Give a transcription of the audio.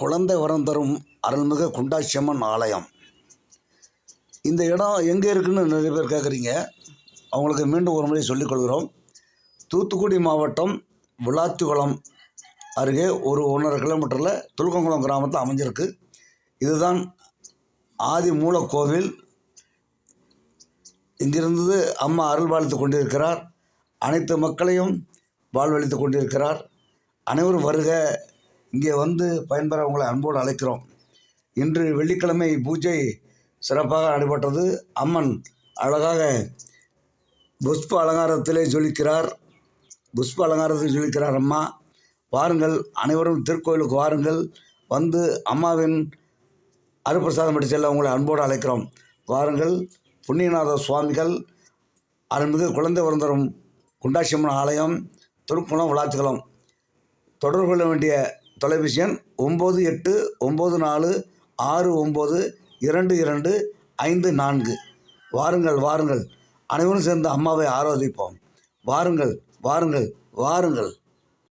குழந்தை வரம் தரும் அருள்மிகு குண்டாட்சியம்மன் ஆலயம். இந்த இடம் எங்கே இருக்குன்னு நிறைய பேர் கேட்குறீங்க அவங்களுக்கு மீண்டும் ஒரு முறை சொல்லிக்கொள்கிறோம் தூத்துக்குடி மாவட்டம் விளாத்திக்குளம் அருகே ஒரு ஒன்றரை கிலோமீட்டரில் துலுக்கங்குளம் கிராமத்தில் அமைஞ்சிருக்கு. இதுதான் ஆதி மூலக்கோவில். இங்கிருந்து அம்மா அருள் வாழ்த்து கொண்டிருக்கிறார். அனைத்து மக்களையும் வாழ்வழித்து கொண்டிருக்கிறார். அனைவரும் வருக இங்கே வந்து பயன்பெற உங்களை அன்போடு அழைக்கிறோம். இன்று வெள்ளிக்கிழமை பூஜை சிறப்பாக நடைபெற்றது. அம்மன் அழகாக புஷ்ப அலங்காரத்திலே ஜொலிக்கிறார். புஷ்ப அலங்காரத்தில் ஜொலிக்கிறார் அம்மா. வாருங்கள் அனைவரும் திருக்கோயிலுக்கு வாருங்கள். வந்து அம்மாவின் அருப்பிரசாதம் படி செல்ல உங்களை அன்போடு அழைக்கிறோம். வாருங்கள் புண்ணியநாத சுவாமிகள் அருள்மிகு குழந்தை பிறந்தரும் குண்டாசியம்மன் ஆலயம் திருக்குளம் விளாத்துக்குளம் தொடர்பு கொள்ள வேண்டிய தொலைபேசி எண் ஒம்பது எட்டு ஒம்பது நாலு ஆறு ஒம்பது இரண்டு இரண்டு ஐந்து நான்கு. வாருங்கள் வாருங்கள். அனைவரும் சேர்ந்து அம்மாவை ஆராதிப்போம். வாருங்கள் வாருங்கள் வாருங்கள்.